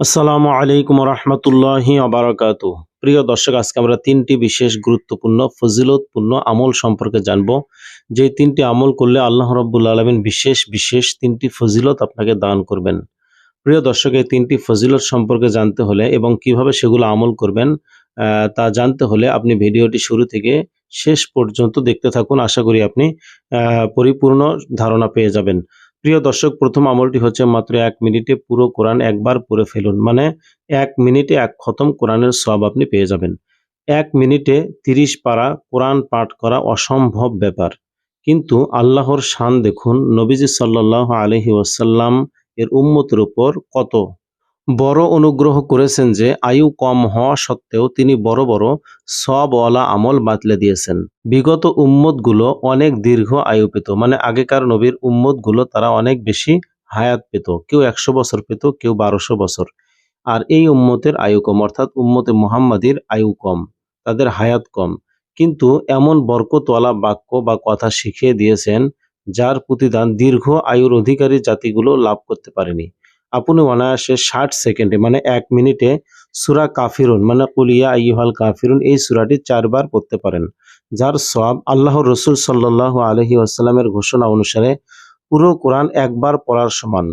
আসসালামু আলাইকুম রহমতুল্লাহি আবরাকাত প্রিয় দর্শক, আজকে আমরা তিনটি বিশেষ গুরুত্বপূর্ণ, ফজিলতপূর্ণ আমল সম্পর্কে জানব। যে তিনটি আমল করলে আল্লাহ রব্বুল আলমিন বিশেষ বিশেষ তিনটি ফজিলত আপনাকে দান করবেন। প্রিয় দর্শক, এই তিনটি ফজিলত সম্পর্কে জানতে হলে এবং কীভাবে সেগুলো আমল করবেন তা জানতে হলে আপনি ভিডিওটি শুরু থেকে শেষ পর্যন্ত দেখতে থাকুন। আশা করি আপনি পরিপূর্ণ ধারণা পেয়ে যাবেন। প্রিয় দর্শক, প্রথম আমলটি হচ্ছে মাত্র এক মিনিটে পুরো কোরআন একবার পড়ে ফেলুন। মানে এক মিনিটে এক খতম কোরআনের সব আপনি পেয়ে যাবেন। এক মিনিটে তিরিশ পারা কোরআন পাঠ করা অসম্ভব ব্যাপার। কিন্তু আল্লাহর শান দেখুন, নবীজি সাল্লাহ আলহি ওয়াসাল্লাম এর উম্মতের উপর কত বড় অনুগ্রহ করেছেন যে আয়ু কম হওয়া সত্ত্বেও তিনি বড় বড় সবওয়ালা আমল বাতলে দিয়েছেন। বিগত উম্মতগুলো অনেক দীর্ঘ আয়ু পেত মানে আগেকার নবীর উম্মতগুলো তারা অনেক বেশি হায়াত পেত, কেউ একশো বছর পেত, কেউ বারোশো বছর। আর এই উম্মতের আয়ু কম, অর্থাৎ উম্মতে মুহাম্মাদির আয়ু কম, তাদের হায়াত কম। কিন্তু এমন বরকতওয়ালা বাক্য বা কথা শিখিয়ে দিয়েছেন যার প্রতিদান দীর্ঘ আয়ুর অধিকারী জাতিগুলো লাভ করতে পারেনি। আপনি অনায়াসে ষাট সেকেন্ডে মানে এক মিনিটে সুরা কাফিরুন মানে কুলিয়া আইহাল কাফিরুন, এই সুরাটি চারবার পড়তে পারেন। যার সব আল্লাহ রসুল সাল্লাহ আলহি আসাল্লামের ঘোষণা অনুসারে পুরো কোরআন একবার পড়ার সমান।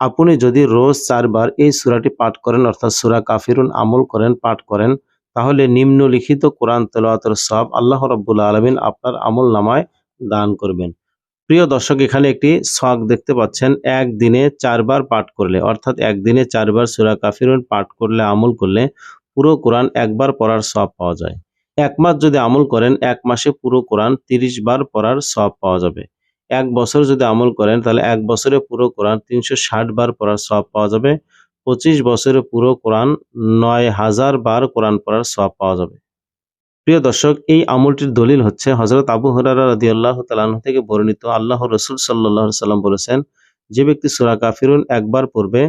আপনি যদি রোজ চারবার এই সুরাটি পাঠ করেন, অর্থাৎ সুরা কাফিরুন আমল করেন, পাঠ করেন, তাহলে নিম্নলিখিত কোরআন তেলাওয়াতের সব আল্লাহ রব্বুল আলমিন আপনার আমল নামায় দান করবেন। প্রিয় দর্শক, এখানে একটি শখ দেখতে পাচ্ছেন। একদিনে চারবার পাঠ করলে, অর্থাৎ একদিনে চারবার সুরা কাফিরুন পাঠ করলে, আমল করলে পুরো কোরআন একবার পড়ার সব পাওয়া যায়। এক মাস যদি আমল করেন, এক মাসে পুরো কোরআন তিরিশ বার পড়ার সব পাওয়া যাবে। এক বছর যদি আমল করেন, তাহলে এক বছরে পুরো কোরআন তিনশো ষাট বার পড়ার সব পাওয়া যাবে। পঁচিশ বছরে পুরো কোরআন নয় হাজার বার কোরআন পড়ার সব পাওয়া যাবে। প্রিয় দর্শক, এই আমলটির দলিল হচ্ছে হজরত আবু হরারা রদি আল্লাহ তালাহ থেকে বর্ণিত আল্লাহ রসুল সাল্লাহ সাল্লাম বলেছেন, যে ব্যক্তি সুরা কাফিরুন একবার পড়বে,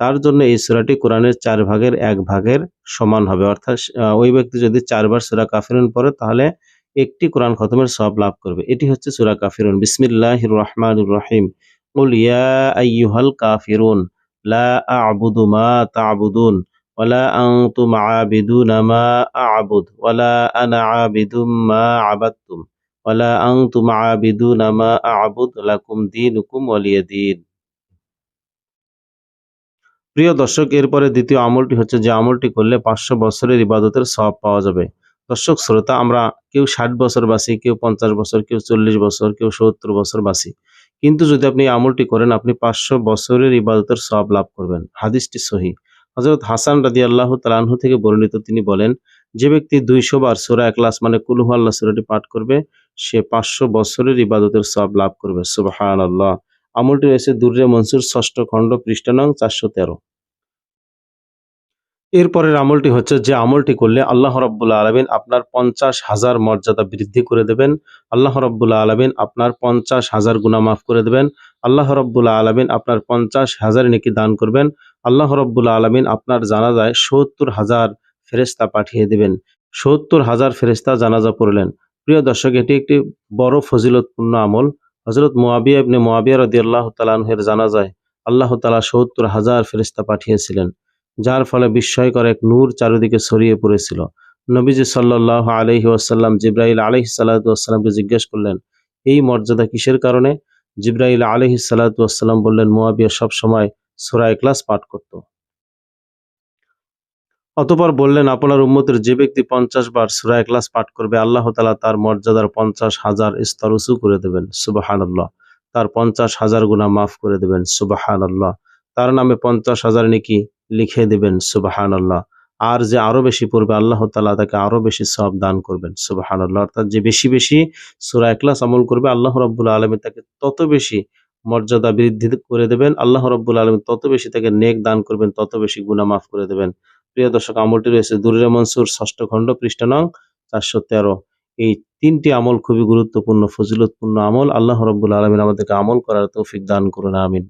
তার জন্য এই সুরাটি কোরআনের চার ভাগের এক ভাগের সমান হবে। অর্থাৎ ওই ব্যক্তি যদি চারবার সুরা কাফিরুন পড়ে, তাহলে একটি কোরআন খতমের সব লাভ করবে। এটি হচ্ছে সুরা কাফিরুন। বিসমিল্লাহ রহমান রহিম। উল ইয়া কাফিরুন লা আবুদু মা তাবুদুন। প্রিয় দর্শক, এরপরে দ্বিতীয় আমলটি হচ্ছে যে আমলটি করলে পাঁচশো বছরের ইবাদতের সব পাওয়া যাবে। দর্শক, শ্রোতা, আমরা কেউ ষাট বছর বাসি, কেউ পঞ্চাশ বছর, কেউ চল্লিশ বছর, কেউ সত্তর বছর বাসি। কিন্তু যদি আপনি আমলটি করেন, আপনি পাঁচশো বছরের ইবাদতের সব লাভ করবেন। হাদিসটি সহি। হজরত হাসান রাদি আল্লাহ তালাহু থেকে বর্ণিত তিনি বলেন, যে ব্যক্তি দুইশো বার সোরা একলাস মানে কুলুহ আল্লাহ সুরাটি পাঠ করবে, সে পাঁচশো বছরের ইবাদতের সব লাভ করবে। আল্লাহ আমলটি রয়েছে দুর্রে মনসুর ষষ্ঠ খণ্ড পৃষ্ঠা চারশো তেরো। এরপরের আমলটি হচ্ছে যে আমলটি করলে আল্লাহ রব্বুল্লা আলমিন আপনার পঞ্চাশ হাজার মর্যাদা বৃদ্ধি করে দেবেন। আল্লাহ রব্বুল্লা আলমিন আপনার পঞ্চাশ হাজার গুণা মাফ করে দেবেন। আল্লাহ রব্বুল্লা আলমিন আপনার পঞ্চাশ হাজার নেকি দান করবেন। আল্লাহ রব্বুল্লা আলমিন আপনার জানাজায় সত্তর হাজার ফেরেস্তা পাঠিয়ে দেবেন। সত্তর হাজার ফেরেস্তা জানাজা পড়লেন। প্রিয় দর্শক, এটি একটি বড় ফজিলতপূর্ণ আমল। হজরত মোয়াবিয়া ইবনে মোয়াবিয়া রদি আল্লাহ তালাহের জানাজায় আল্লাহ তালা সত্তর হাজার ফেরেস্তা পাঠিয়েছিলেন। যার ফলে বিস্ময়কর এক নূর চারিদিকে ছড়িয়ে পড়েছিল। নবীজি সাল্লাহ আলহি ওয়াসাল্লাম জিব্রাইল আলহি সাল্লাতামকে জিজ্ঞেস করলেন, এই মর্যাদা কিসের কারণে? জিব্রাইল আলহি সাল্লাতাম বললেন, মোয়াবিয়া সব সময় সুরা ক্লাস পাঠ করত। অতপর বললেন, আপনার উম্মতের যে ব্যক্তি পঞ্চাশ বার সুরা ক্লাস পাঠ করবে, আল্লাহ তালা তার মর্যাদার পঞ্চাশ হাজার স্তর উঁচু করে দেবেন। সুবাহান আল্লাহ তার পঞ্চাশ হাজার গুণা মাফ করে দেবেন। সুবাহান আল্লাহ তার নামে পঞ্চাশ হাজার নাকি লিখে দেবেন সুবাহান আল্লাহ আর যে আরও বেশি পড়বে, আল্লাহ তালা তাকে আরও বেশি সব দান করবেন সুবাহান আল্লাহ অর্থাৎ যে বেশি বেশি সুরা একলাস আমল করবে, আল্লাহ রব্বুল আলমী তাকে তত বেশি মর্যাদা বৃদ্ধি করে দেবেন, আল্লাহ রব্বুল আলমী তত বেশি তাকে নেক দান করবেন, তত বেশি গুণা মাফ করে দেবেন। প্রিয় দর্শক, আমলটি রয়েছে দুরের মনসুর, ষষ্ঠ খণ্ড, পৃষ্ঠা নং চারশো তেরো। এই তিনটি আমল খুবই গুরুত্বপূর্ণ, ফজিলতপূর্ণ আমল, আল্লাহ রব্বুল আলমিন আমাদেরকে আমল করার তৌফিক দান করুন, আমিন।